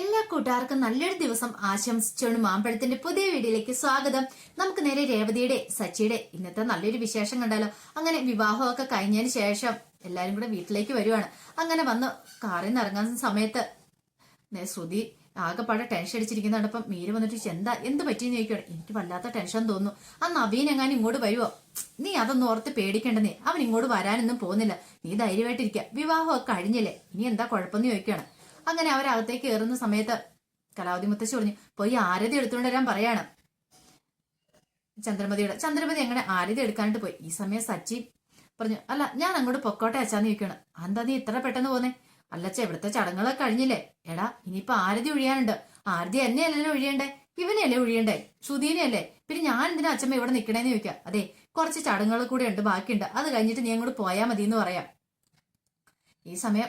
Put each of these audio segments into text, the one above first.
എല്ലാ കൂട്ടുകാർക്കും നല്ലൊരു ദിവസം ആശംസിച്ചുകൊണ്ട് മാമ്പഴത്തിന്റെ പുതിയ വീഡിയോയിലേക്ക് സ്വാഗതം. നമുക്ക് നേരെ രേവതിയുടെ സച്ചിയുടെ ഇന്നത്തെ നല്ലൊരു വിശേഷം കണ്ടാലോ? അങ്ങനെ വിവാഹമൊക്കെ കഴിഞ്ഞതിന് ശേഷം എല്ലാരും കൂടെ വീട്ടിലേക്ക് വരുവാണ്. അങ്ങനെ വന്ന് കാറിൽ നിന്ന് ഇറങ്ങുന്ന സമയത്ത് ശ്രുതി ആകെപ്പാടെ ടെൻഷൻ അടിച്ചിരിക്കുന്നതാണ്. അപ്പം മീര വന്നിട്ട് എന്താ എന്ത് പറ്റിയെന്ന് ചോദിക്കണം എനിക്ക് വല്ലാത്ത ടെൻഷൻ തോന്നുന്നു. ആ നവീൻ എങ്ങാനും ഇങ്ങോട്ട് വരുവോ? നീ അതൊന്നും ഓർത്ത് പേടിക്കണ്ട നീ അവൻ ഇങ്ങോട്ട് വരാനൊന്നും പോകുന്നില്ല. നീ ധൈര്യമായിട്ടിരിക്കുക വിവാഹമൊക്കെ കഴിഞ്ഞില്ലേ? ഇനി എന്താ കുഴപ്പമെന്ന് ചോദിക്കുകയാണ് അങ്ങനെ അവരകത്തേക്ക് കയറുന്ന സമയത്ത് കലാവതി മുത്തശ്ശി പറഞ്ഞു പോയി ആരതി എടുത്തുകൊണ്ട് വരാൻ പറയാണ്. ചന്ദ്രമതിയുടെ ചന്ദ്രമതി അങ്ങനെ ആരതി എടുക്കാനായിട്ട് പോയി. ഈ സമയം സച്ചി പറഞ്ഞു അല്ല ഞാൻ അങ്ങോട്ട് പൊക്കോട്ടെ അച്ഛാന്ന് ചോദിക്കണം എന്താ നീ ഇത്ര പെട്ടെന്ന് പോന്നെ? അല്ലച്ച ഇവിടുത്തെ ചടങ്ങുകളൊക്കെ കഴിഞ്ഞില്ലേ? എടാ ഇനിയിപ്പോ ആരതി ഒഴിയാനുണ്ട്. ആരതി എന്നെയല്ലല്ലോ ഒഴിയണ്ടേ? ഇവനെയല്ലേ ഒഴിയണ്ടേ? ശ്രുതിനെയല്ലേ പിന്നെ ഞാൻ എന്തിനാ അച്ഛമ്മ ഇവിടെ നിൽക്കണേന്ന് ചോദിക്കാം? അതെ കുറച്ച് ചടങ്ങുകൾ കൂടെ ഉണ്ട് ബാക്കിയുണ്ട്. അത് കഴിഞ്ഞിട്ട് നീ അങ്ങോട്ട് പോയാൽ മതി എന്ന് പറയാം. ഈ സമയം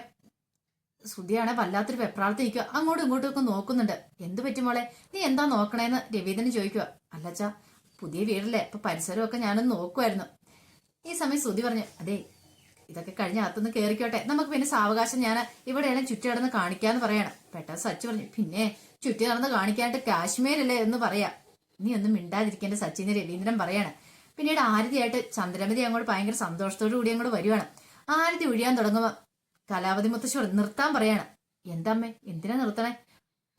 ശ്രുതിയാണെ വല്ലാത്തൊരു വെപ്രാളത്ത് നിൽക്കുക അങ്ങോട്ടും ഇങ്ങോട്ടും ഒക്കെ നോക്കുന്നുണ്ട്. എന്ത് പറ്റും മോളെ? നീ എന്താ നോക്കണേന്ന് രവീന്ദ്രൻ ചോദിക്കുക. അല്ലച്ചാ പുതിയ വീടല്ലേ അപ്പൊ പരിസരമൊക്കെ ഞാനൊന്ന് നോക്കുമായിരുന്നു ഈ സമയം ശ്രുതി പറഞ്ഞു അതെ ഇതൊക്കെ കഴിഞ്ഞ അകത്തുനിന്ന് കയറിക്കോട്ടെ നമുക്ക് പിന്നെ സാവകാശം ഞാൻ ഇവിടെയാണ് ചുറ്റി നടന്ന് കാണിക്കാന്ന് പറയണം. പെട്ടെന്ന് സച്ചി പറഞ്ഞു പിന്നെ ചുറ്റി നടന്ന് കാണിക്കാനായിട്ട് കാശ്മീരല്ലേ എന്ന് പറയാ. നീ ഒന്നും മിണ്ടാതിരിക്കേണ്ട സച്ചിന് രവീന്ദ്രൻ പറയാണ്. പിന്നീട് ആരതിയായിട്ട് ചന്ദ്രമതി അങ്ങോട്ട് ഭയങ്കര സന്തോഷത്തോടു കൂടി അങ്ങോട്ട് വരുവാണ്. ആരതി ഒഴിയാൻ തുടങ്ങുമ്പോ കലാവതി മുത്തശ്ശി പറഞ്ഞു, നിർത്താൻ പറയാണ്. എന്താമ്മേ എന്തിനാ നിർത്തണേ?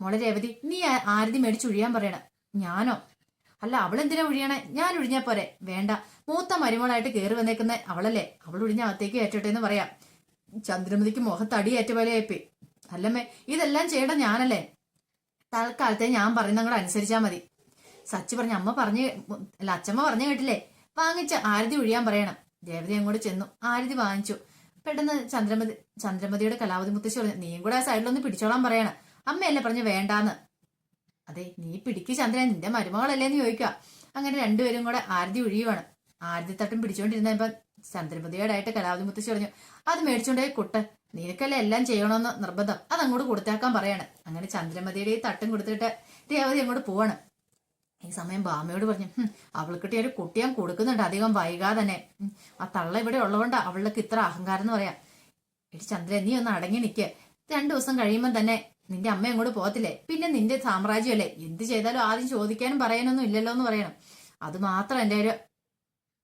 മോളെ രേവതി നീ ആരതി മേടിച്ച് ഒഴിയാൻ പറയണ. ഞാനോ? അല്ല അവൾ എന്തിനാ ഒഴിയണേ ഞാൻ ഒഴിഞ്ഞാ പോരെ. വേണ്ട. മൂത്ത മരുമോളായിട്ട് കയറി വന്നേക്കുന്ന അവളല്ലേ. അവൾ ഒഴിഞ്ഞ അകത്തേക്ക് ഏറ്റോട്ടെ എന്ന് പറയാം. ചന്ദ്രമതിക്ക് മുഖത്തടി ഏറ്റ പോലെ ആയിപ്പോയി. അല്ലമ്മേ ഇതെല്ലാം ചെയ്യേണ്ട ഞാനല്ലേ? തൽക്കാലത്തെ ഞാൻ പറയുന്ന കൂടെ അനുസരിച്ചാ മതി. സച്ചി പറഞ്ഞ അമ്മ പറഞ്ഞു അല്ല അച്ഛമ്മ പറഞ്ഞു കേട്ടില്ലേ? വാങ്ങിച്ച ആരതി ഒഴിയാൻ പറയണം. രേവതി അങ്ങോട്ട് ചെന്നു. ആരതി വാങ്ങിച്ചു. പെട്ടെന്ന് ചന്ദ്രമതി ചന്ദ്രമതിയുടെ കലാവതി മുത്തശ്ശി പറഞ്ഞു നീയും കൂടെ ആ സൈഡിലൊന്ന് പിടിച്ചോളാൻ പറയണം. അമ്മയല്ലേ പറഞ്ഞു വേണ്ടാന്ന്. അതെ നീ പിടിക്ക് ചന്ദ്രൻ നിന്റെ മരുമകളല്ലേ എന്ന് ചോദിക്കുക. അങ്ങനെ രണ്ടുപേരും കൂടെ ആരതി ഒഴിയുവാണ്. ആരതി തട്ടും പിടിച്ചോണ്ടിരുന്നപ്പോ ചന്ദ്രമതിയോടായിട്ട് കലാവതി മുത്തശ്ശി പറഞ്ഞു അത് മേടിച്ചോണ്ടേ കുട്ട. നിനക്കല്ലേ എല്ലാം ചെയ്യണമെന്ന് നിർബന്ധം. അതങ്ങോട്ട് കൊടുത്തേക്കാൻ പറയാണ്. അങ്ങനെ ചന്ദ്രമതിയുടെ ഈ തട്ടും കൊടുത്തിട്ട് രേവതി അങ്ങോട്ട് പോവാണ്. ഈ സമയം ബാമയോട് പറഞ്ഞു അവൾക്ക് കിട്ടിയ ഒരു കുട്ടി ഞാൻ കൊടുക്കുന്നുണ്ട്. അധികം വൈകാതെ തന്നെ. ആ തള്ള ഇവിടെ ഉള്ളതുകൊണ്ട് അവൾക്ക് ഇത്ര അഹങ്കാരം എന്ന് പറയാം. എടി ചന്ദ്രൻ നീ ഒന്ന് അടങ്ങി നിൽക്ക് രണ്ടു ദിവസം കഴിയുമ്പോൾ തന്നെ നിന്റെ അമ്മ അങ്ങോട്ട് പോകത്തില്ലേ? പിന്നെ നിന്റെ സാമ്രാജ്യമല്ലേ? എന്ത് ചെയ്താലും ആദ്യം ചോദിക്കാനും പറയാനൊന്നും ഇല്ലല്ലോ എന്ന് പറയണം. അത് മാത്രം എന്റെ ഒരു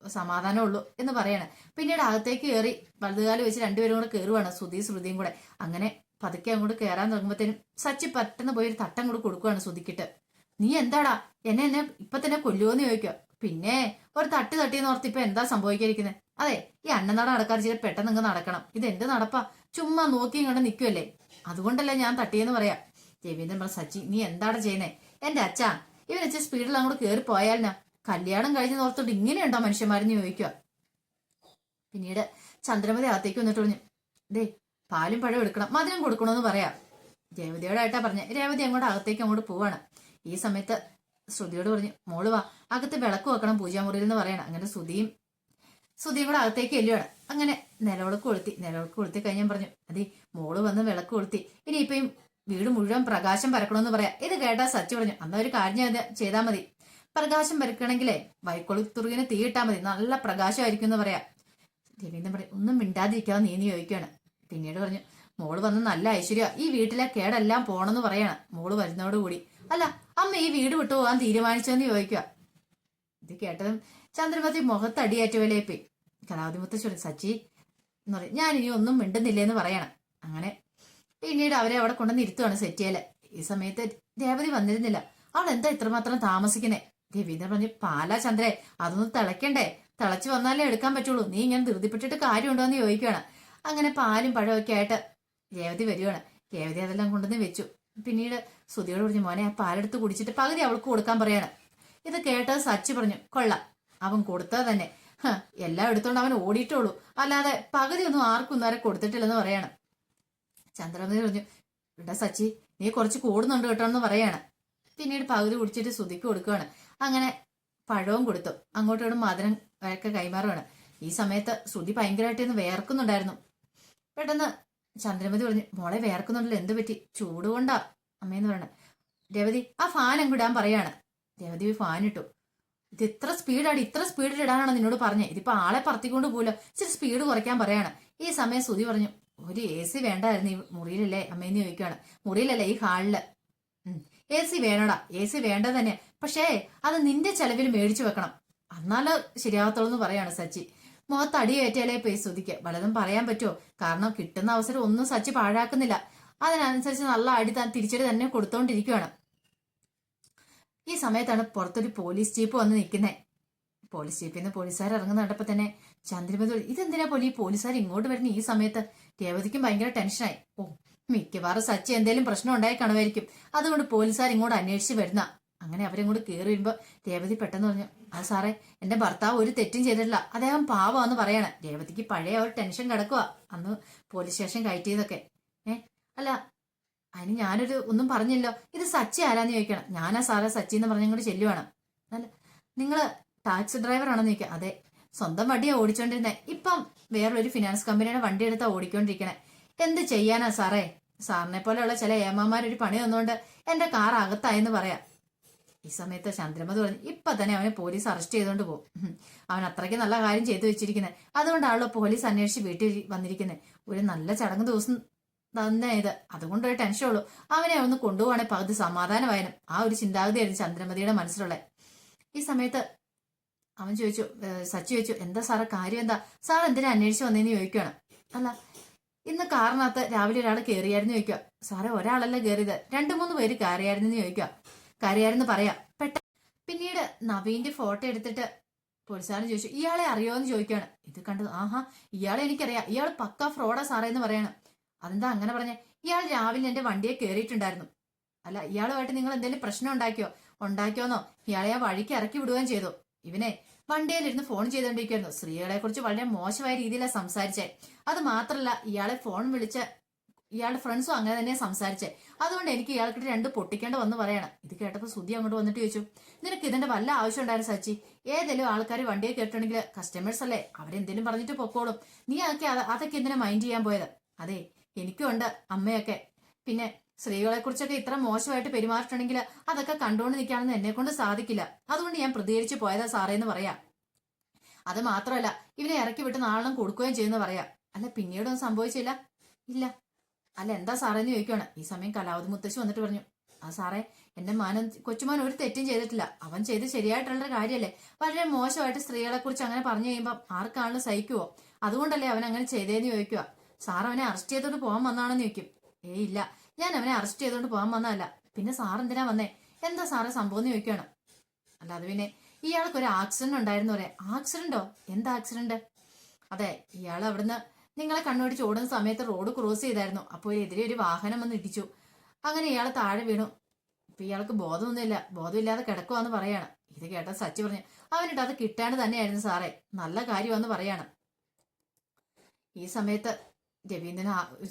സമാധാനമുള്ളൂ എന്ന് പറയണം. പിന്നീട് അകത്തേക്ക് കയറി വലുതുകാലം വെച്ച് രണ്ടുപേരും കൂടെ കയറുവാണ് ശ്രുതി ശ്രുതിയും കൂടെ. അങ്ങനെ പതുക്കെ അങ്ങോട്ട് കയറാൻ തുടങ്ങുമ്പോഴത്തേനും സച്ചി പെട്ടെന്ന് പോയി ഒരു തട്ടം കൂടെ കൊടുക്കുവാണ് ശ്രുതിക്കിട്ട്. നീ എന്താടാ? എന്നെ എന്നെ ഇപ്പൊ തന്നെ കൊല്ലുവോന്ന് ചോദിക്കുക. പിന്നെ ഒരു തട്ടി തട്ടിയെന്ന് ഓർത്ത് ഇപ്പൊ എന്താ സംഭവിക്കാതിരിക്കുന്നത് അതെ ഈ അന്നനട നടക്കാതെ ചില പെട്ടെന്ന് ഇങ്ങ് നടക്കണം. ഇത് എന്ത് നടപ്പാ? ചുമ്മാ നോക്കി ഇങ്ങോട്ട് നിൽക്കുമല്ലേ അതുകൊണ്ടല്ലേ ഞാൻ തട്ടിയെന്ന് പറയാം. രവീന്ദ്രൻ പറഞ്ഞ സച്ചി നീ എന്താണ് ചെയ്യുന്നേ? എന്റെ അച്ഛാ ഇവനച്ച സ്പീഡിൽ അങ്ങോട്ട് കയറി പോയാലിനാ. കല്യാണം കഴിഞ്ഞ് ഓർത്തോട്ട് ഇങ്ങനെയുണ്ടോ മനുഷ്യന്മാരെന്ന് ചോദിക്കുക. പിന്നീട് ചന്ദ്രമതി അകത്തേക്ക് വന്നിട്ട് പറഞ്ഞു ദേ പാലും പഴം എടുക്കണം. മധുരം കൊടുക്കണമെന്ന് പറയാം. രേവതിയോടായിട്ടാ പറഞ്ഞ. രേവതി അങ്ങോട്ട് അകത്തേക്ക് അങ്ങോട്ട് പോവാണ്. ഈ സമയത്ത് ശ്രുതിയോട് പറഞ്ഞു മോൾ വാ അകത്ത് വിളക്ക് വെക്കണം പൂജാമുറിയിൽ എന്ന് പറയണം. അങ്ങനെ ശ്രുതിയും ശ്രുതിയും കൂടെ അകത്തേക്ക് എല്ലുവാണ് അങ്ങനെ നിലവിളക്ക് കൊളുത്തി നിലവിളക്ക് കൊളുത്തി കഴിഞ്ഞാൽ പറഞ്ഞു അതെ മോൾ വന്ന് വിളക്ക് കൊളുത്തി. ഇനി ഇപ്പം വീട് മുഴുവൻ പ്രകാശം പരക്കണമെന്ന് പറയാം. ഇത് കേട്ടാ സച്ചു പറഞ്ഞു അന്ന ഒരു കാര്യം ചെയ്ത- ചെയ്താൽ മതി. പ്രകാശം പരക്കണമെങ്കിലേ തീ ഇട്ടാൽ മതി. നല്ല പ്രകാശമായിരിക്കും എന്ന് പറയാം. രവീന്ദ്രൻ പറയും ഒന്നും മിണ്ടാതിരിക്കാതെ നീ നീ ചോദിക്കുകയാണ് പിന്നീട് പറഞ്ഞു മോൾ വന്ന് നല്ല ഐശ്വര്യ. ഈ വീട്ടിലെ കേടെല്ലാം പോണെന്ന് പറയണം. മോൾ വരുന്നതോടുകൂടി. അല്ല അമ്മ ഈ വീട് വിട്ടു പോകാൻ തീരുമാനിച്ചെന്ന് ചോദിക്കുക. ഇത് കേട്ടതും ചന്ദ്രമതി മുഖത്തടിയേറ്റ വിലയിപ്പോയി കലാവതി മുത്തശ്ശി സച്ചി എന്ന് പറയും ഞാൻ ഇനി ഒന്നും മിണ്ടുന്നില്ലെന്ന് പറയണം. അങ്ങനെ പിന്നീട് അവരെ അവിടെ കൊണ്ടുവന്ന് ഇരുത്തുവാണ് സെറ്റിയൽ. ഈ സമയത്ത് ദേവതി വന്നിരുന്നില്ല. അവൾ എന്താ ഇത്രമാത്രം താമസിക്കുന്നേ? രവീന്ദ്രൻ പറഞ്ഞു പാലാ ചന്ദ്രേ അതൊന്ന് തിളയ്ക്കണ്ടേ? തിളച്ചു വന്നാലേ എടുക്കാൻ പറ്റുള്ളൂ. നീ ഇങ്ങനെ ധൃതിപ്പെട്ടിട്ട് കാര്യമുണ്ടോ എന്ന് ചോദിക്കുകയാണ് അങ്ങനെ പാലും പഴമൊക്കെ ആയിട്ട് രേവതി വരികയാണ് രേവതി അതെല്ലാം കൊണ്ടുവന്ന് വെച്ചു. പിന്നീട് സുധിയോട് പറഞ്ഞു മോനെ ആ പാലെടുത്ത് കുടിച്ചിട്ട് പകുതി അവൾക്ക് കൊടുക്കാൻ പറയാണ്. ഇത് കേട്ടത് സച്ചി പറഞ്ഞു കൊള്ളാം അവൻ കൊടുത്തത് തന്നെ. എല്ലാം എടുത്തോണ്ട് അവൻ ഓടിയിട്ടുള്ളൂ അല്ലാതെ പകുതി ഒന്നും ആർക്കും ഒന്നും കൊടുത്തിട്ടില്ലെന്ന് പറയാണ്. ചന്ദ്രമതി പറഞ്ഞു ഇവിടെ സച്ചി നീ കുറച്ച് കൂടുന്നുണ്ട് കേട്ടോ എന്ന് പറയാണ്. പിന്നീട് പകുതി കുടിച്ചിട്ട് സുധിക്ക് കൊടുക്കുകയാണ് അങ്ങനെ പഴവും കൊടുത്തു. അങ്ങോട്ടും മധുരം ഒക്കെ കൈമാറുകയാണ് ഈ സമയത്ത് ശ്രുതി ഭയങ്കരമായിട്ട് ഇന്ന് വേർക്കുന്നുണ്ടായിരുന്നു പെട്ടെന്ന് ചന്ദ്രമതി പറഞ്ഞു മോളെ വേർക്കുന്നുണ്ടല്ലോ എന്തു പറ്റി? ചൂട് കൊണ്ടാ അമ്മയെന്ന് പറയണ. രവതി ആ ഫാൻ അങ്ങോട്ടാൻ പറയാണ്. രവതി ഫാൻ ഇട്ടു. ഇത് ഇത്ര സ്പീഡാണ് ഇത്ര സ്പീഡിൽ ഇടാനാണ് നിന്നോട് പറഞ്ഞത് ഇതിപ്പോ ആളെ പറത്തിക്കൊണ്ട് പോലോ ഇച്ചിരി സ്പീഡ് കുറയ്ക്കാൻ പറയാണ്. ഈ സമയം സുതി പറഞ്ഞു ഒരു എ സി വേണ്ടായിരുന്നു ഈ മുറിയിലല്ലേ? അമ്മേന്ന് ചോദിക്കുകയാണ് മുറിയിലല്ലേ ഈ ഹാളിൽ. എ സി വേണോടാ. എ സി വേണ്ട തന്നെ പക്ഷേ അത് നിന്റെ ചെലവിൽ മേടിച്ചു വെക്കണം. എന്നാലോ ശരിയാവത്തുള്ളൂ എന്ന് പറയാണ് സച്ചി. മുഖത്ത് അടിയേറ്റാലേ പോയി ശ്രദ്ധിക്കുക പലതും പറയാൻ പറ്റുമോ? കാരണം കിട്ടുന്ന അവസരം ഒന്നും സച്ചി പാഴാക്കുന്നില്ല. അതിനനുസരിച്ച് നല്ല അടി തിരിച്ചടി തന്നെ കൊടുത്തോണ്ടിരിക്കുകയാണ് ഈ സമയത്താണ് പുറത്തൊരു പോലീസ് ജീപ്പ് വന്ന് നിൽക്കുന്നത് പോലീസ് ജീപ്പിൽ നിന്ന് പോലീസുകാർ ഇറങ്ങുന്ന കണ്ടപ്പോൾ തന്നെ ചന്ദ്രമതി ഇതെന്തിനാ പോലും ഈ പോലീസുകാർ ഇങ്ങോട്ട് വരുന്ന? ഈ സമയത്ത് രേവതിക്കും ഭയങ്കര ടെൻഷനായി. ഓ മിക്കവാറും സച്ചി എന്തെങ്കിലും പ്രശ്നം ഉണ്ടായി കാണുമായിരിക്കും. അതുകൊണ്ട് പോലീസുകാർ ഇങ്ങോട്ട് അന്വേഷിച്ച് വരുന്ന അങ്ങനെ അവരും കൂടെ കയറി വരുമ്പോ രേവതി പെട്ടെന്ന് പറഞ്ഞു ആ സാറേ എന്റെ ഭർത്താവ് ഒരു തെറ്റും ചെയ്തിട്ടില്ല. അദ്ദേഹം പാവാന്ന് പറയാണ്. രേവതിക്ക് പഴയ ഒരു ടെൻഷൻ കിടക്കുക അന്ന് പോലീസ് സ്റ്റേഷൻ കയറ്റിയതൊക്കെ. ഏ അല്ല അതിന് ഞാനൊരു ഒന്നും പറഞ്ഞില്ലോ ഇത് സച്ചി ആരാന്ന് ചോദിക്കണം. ഞാനാ സാറേ സച്ചി എന്ന് പറഞ്ഞുകൊണ്ട് ചെല്ലുവാണ്. അല്ല നിങ്ങൾ ടാക്സി ഡ്രൈവർ ആണോ ചോദിക്കാം അതെ സ്വന്തം വണ്ടിയാ ഓടിച്ചോണ്ടിരുന്നേ. ഇപ്പം വേറൊരു ഫിനാൻസ് കമ്പനിയുടെ വണ്ടി എടുത്താ ഓടിക്കൊണ്ടിരിക്കണേ. എന്ത് ചെയ്യാനാ സാറേ? സാറിനെ പോലെയുള്ള ചില ഏമാമാരൊരു പണി തന്നുകൊണ്ട് എന്റെ കാർ അകത്തായെന്ന് പറയാം. ഈ സമയത്ത് ചന്ദ്രമതി പറഞ്ഞു ഇപ്പൊ തന്നെ അവനെ പോലീസ് അറസ്റ്റ് ചെയ്തുകൊണ്ട് പോകും. അവൻ അത്രയ്ക്ക് നല്ല കാര്യം ചെയ്തു വെച്ചിരിക്കുന്നത് അതുകൊണ്ടാണല്ലോ പോലീസ് അന്വേഷിച്ച് വീട്ടിൽ വന്നിരിക്കുന്നത് ഒരു നല്ല ചടങ്ങ് ദിവസം തന്നെ ഇത്. അതുകൊണ്ട് ഒരു ടെൻഷൻ ഉള്ളൂ. അവനെ ഒന്ന് കൊണ്ടുപോവാണെങ്കിൽ പകുതി സമാധാനമായാലും ആ ഒരു ചിന്താഗതിയായിരുന്നു ചന്ദ്രമതിയുടെ മനസ്സിലുള്ള. ഈ സമയത്ത് അവൻ ചോദിച്ചു സച്ചി ചോദിച്ചു എന്താ സാറേ കാര്യം എന്താ? സാർ എന്തിനാ അന്വേഷിച്ച് വന്നേന്ന് ചോദിക്കുകയാണ് അല്ല ഇന്ന് കാറിനകത്ത് രാവിലെ ഒരാൾ കയറിയായിരുന്നു ചോദിക്കുക സാറേ ഒരാളല്ല കയറിയത് രണ്ടു മൂന്ന് പേര് കയറിയായിരുന്നു ചോദിക്കുക കയറിയായിരുന്നു പറയാം. പെട്ടെന്ന് പിന്നീട് നവീന്റെ ഫോട്ടോ എടുത്തിട്ട് പോലീസുകാരൻ ചോദിച്ചു ഇയാളെ അറിയോ എന്ന് ചോദിക്കുകയാണ്. ഇത് കണ്ടത് ആഹാ ഇയാളെ എനിക്കറിയാം. ഇയാൾ പക്ക ഫ്രോഡാ സാറേ എന്ന് പറയാണ്. അതെന്താ അങ്ങനെ പറഞ്ഞേ? ഇയാൾ രാവിലെ എന്റെ വണ്ടിയെ കയറിയിട്ടുണ്ടായിരുന്നു അല്ല ഇയാളുമായിട്ട് നിങ്ങൾ എന്തെങ്കിലും പ്രശ്നം ഉണ്ടാക്കിയോ? ഉണ്ടാക്കിയോന്നോ? ഇയാളെ ആ വഴിക്ക് ഇറക്കി വിടുകയും ചെയ്തു. ഇവനെ വണ്ടിയിലിരുന്ന് ഫോൺ ചെയ്തുകൊണ്ടിരിക്കുന്നു സ്ത്രീകളെ കുറിച്ച് വളരെ മോശമായ രീതിയിലാണ് സംസാരിച്ചേ. അത് മാത്രല്ല ഇയാളെ ഫോൺ വിളിച്ച് ഇയാളുടെ ഫ്രണ്ട്സും അങ്ങനെ തന്നെ സംസാരിച്ചേ. അതുകൊണ്ട് എനിക്ക് ഇയാൾക്ക് രണ്ട് പൊട്ടിക്കേണ്ട വന്ന് പറയണം. ഇത് കേട്ടപ്പോൾ സുധി അങ്ങോട്ട് വന്നിട്ട് ചോദിച്ചു നിനക്ക് ഇതിന്റെ വല്ല ആവശ്യം ഉണ്ടായിരുന്നു സച്ചി ഏതെങ്കിലും ആൾക്കാർ വണ്ടിയെ കേട്ടിട്ടുണ്ടെങ്കിൽ കസ്റ്റമേഴ്സ് അല്ലേ? അവരെന്തെങ്കിലും പറഞ്ഞിട്ട് പൊക്കോളും. നീ അതൊക്കെ അത് അതൊക്കെ എന്തിനാ മൈൻഡ് ചെയ്യാൻ പോയത്? അതെ എനിക്കും ഉണ്ട് അമ്മയൊക്കെ. പിന്നെ സ്ത്രീകളെ കുറിച്ചൊക്കെ ഇത്ര മോശമായിട്ട് പെരുമാറിയിട്ടുണ്ടെങ്കിൽ അതൊക്കെ കണ്ടുകൊണ്ട് നിൽക്കാണെന്ന് എന്നെ കൊണ്ട് സാധിക്കില്ല. അതുകൊണ്ട് ഞാൻ പ്രതികരിച്ച് പോയതാ സാറേ എന്ന് പറയാം. അത് മാത്രമല്ല ഇവനെ ഇറക്കി വിട്ട് നാളെ കൊടുക്കുകയും ചെയ്യുന്ന പറയാം. അല്ല പിന്നീടൊന്നും സംഭവിച്ചില്ല? ഇല്ല അല്ല എന്താ സാറേന്ന് ചോദിക്കുവാണ്. ഈ സമയം കലാവതി മുത്തശ്ശി വന്നിട്ട് പറഞ്ഞു ആ സാറേ എന്റെ മാനൻ കൊച്ചുമാൻ ഒരു തെറ്റും ചെയ്തിട്ടില്ല. അവൻ ചെയ്ത് ശരിയായിട്ടുള്ള കാര്യല്ലേ വളരെ മോശമായിട്ട് സ്ത്രീകളെ കുറിച്ച് അങ്ങനെ പറഞ്ഞു കഴിയുമ്പോൾ ആർക്കാണല്ലോ സഹിക്കുവോ? അതുകൊണ്ടല്ലേ അവൻ അങ്ങനെ ചെയ്തേന്ന് ചോദിക്കുക. സാർ അവനെ അറസ്റ്റ് ചെയ്തോണ്ട് പോകാൻ വന്നാണെന്ന് ചോദിക്കും. ഏ ഇല്ല. ഞാൻ അവനെ അറസ്റ്റ് ചെയ്തോണ്ട് പോകാൻ വന്നതല്ല. പിന്നെ സാർ എന്തിനാ വന്നേ? എന്താ സാറേ സംഭവം എന്ന് ചോദിക്കുകയാണ്. അത് പിന്നെ ഇയാൾക്ക് ഒരു ആക്സിഡന്റ് ഉണ്ടായിരുന്നു പറയാം ആക്സിഡന്റോ? എന്താ ആക്സിഡന്റ്? അതെ ഇയാൾ അവിടുന്ന് നിങ്ങളെ കണ്ണോടിച്ച് ഓടുന്ന സമയത്ത് റോഡ് ക്രോസ് ചെയ്തായിരുന്നു. അപ്പോൾ എതിരെ ഒരു വാഹനം വന്ന് ഇടിച്ചു. അങ്ങനെ ഇയാൾ താഴെ വീണു. ഇപ്പൊ ഇയാൾക്ക് ബോധമൊന്നുമില്ല. ബോധമില്ലാതെ കിടക്കുവാന്ന് പറയാണ്. ഇത് കേട്ട സച്ചി പറഞ്ഞു അവനിട്ട് അത് കിട്ടാണ്ട് തന്നെയായിരുന്നു സാറേ. നല്ല കാര്യമാന്ന് പറയാണ്. ഈ സമയത്ത് രവീന്ദ്രൻ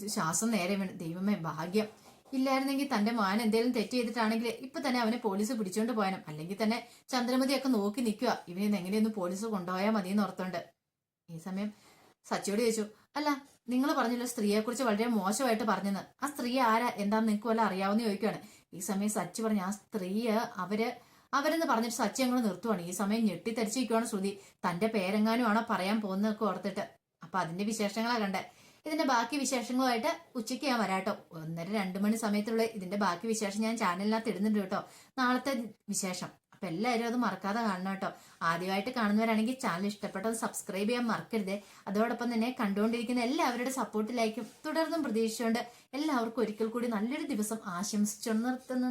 ശ്വാസം നേരെ വീണ്. ദൈവമേ ഭാഗ്യം. ഇല്ലായിരുന്നെങ്കിൽ തന്റെ മാൻ എന്തെങ്കിലും തെറ്റ് ചെയ്തിട്ടാണെങ്കിൽ ഇപ്പൊ തന്നെ അവനെ പോലീസ് പിടിച്ചോണ്ട് പോയാനും അല്ലെങ്കിൽ തന്നെ ചന്ദ്രമതിയൊക്കെ നോക്കി നിൽക്കുക. ഇവനെ എങ്ങനെയൊന്ന് പോലീസ് കൊണ്ടുപോയാൽ മതി എന്ന് ഓർത്തോണ്ട്. ഈ സമയം സച്ചിയോട് ചോദിച്ചു അല്ല നിങ്ങൾ പറഞ്ഞല്ലോ സ്ത്രീയെ കുറിച്ച് വളരെ മോശമായിട്ട് പറഞ്ഞെന്ന്? ആ സ്ത്രീ ആരാ? എന്താന്ന് നിങ്ങൾക്ക് വല്ല അറിയാവുന്ന ചോദിക്കുകയാണ് ഈ സമയം സച്ച് പറഞ്ഞു ആ സ്ത്രീ അവർ അവരെന്ന് പറഞ്ഞിട്ട് സച്ച് ഞങ്ങൾ നിർത്തുവാണ്. ഈ സമയം ഞെട്ടിത്തരിച്ചിരിക്കുവാണ് ശ്രുതി. തന്റെ പേരെങ്ങാനും ആണോ പറയാൻ പോകുന്നതൊക്കെ ഓർത്തിട്ട്. അപ്പൊ അതിന്റെ വിശേഷങ്ങളാ കണ്ടേ. ഇതിന്റെ ബാക്കി വിശേഷങ്ങളുമായിട്ട് ഉച്ചയ്ക്ക് ഞാൻ വരാട്ടോ ഒന്നര രണ്ടു മണി സമയത്തുള്ള ഇതിന്റെ ബാക്കി വിശേഷം ഞാൻ ചാനലിനകത്ത് ഇടുന്നുണ്ട് കേട്ടോ. നാളത്തെ വിശേഷം. അപ്പൊ എല്ലാവരും അത് മറക്കാതെ കാണണം കേട്ടോ. ആദ്യമായിട്ട് കാണുന്നവരാണെങ്കിൽ ചാനൽ ഇഷ്ടപ്പെട്ടത് സബ്സ്ക്രൈബ് ചെയ്യാൻ മറക്കരുത്. അതോടൊപ്പം തന്നെ കണ്ടുകൊണ്ടിരിക്കുന്ന എല്ലാവരുടെ സപ്പോർട്ടിലായിരിക്കും തുടർന്നും പ്രതീക്ഷിച്ചുകൊണ്ട് എല്ലാവർക്കും ഒരിക്കൽ കൂടി നല്ലൊരു ദിവസം ആശംസിച്ചു നിർത്തുന്നു.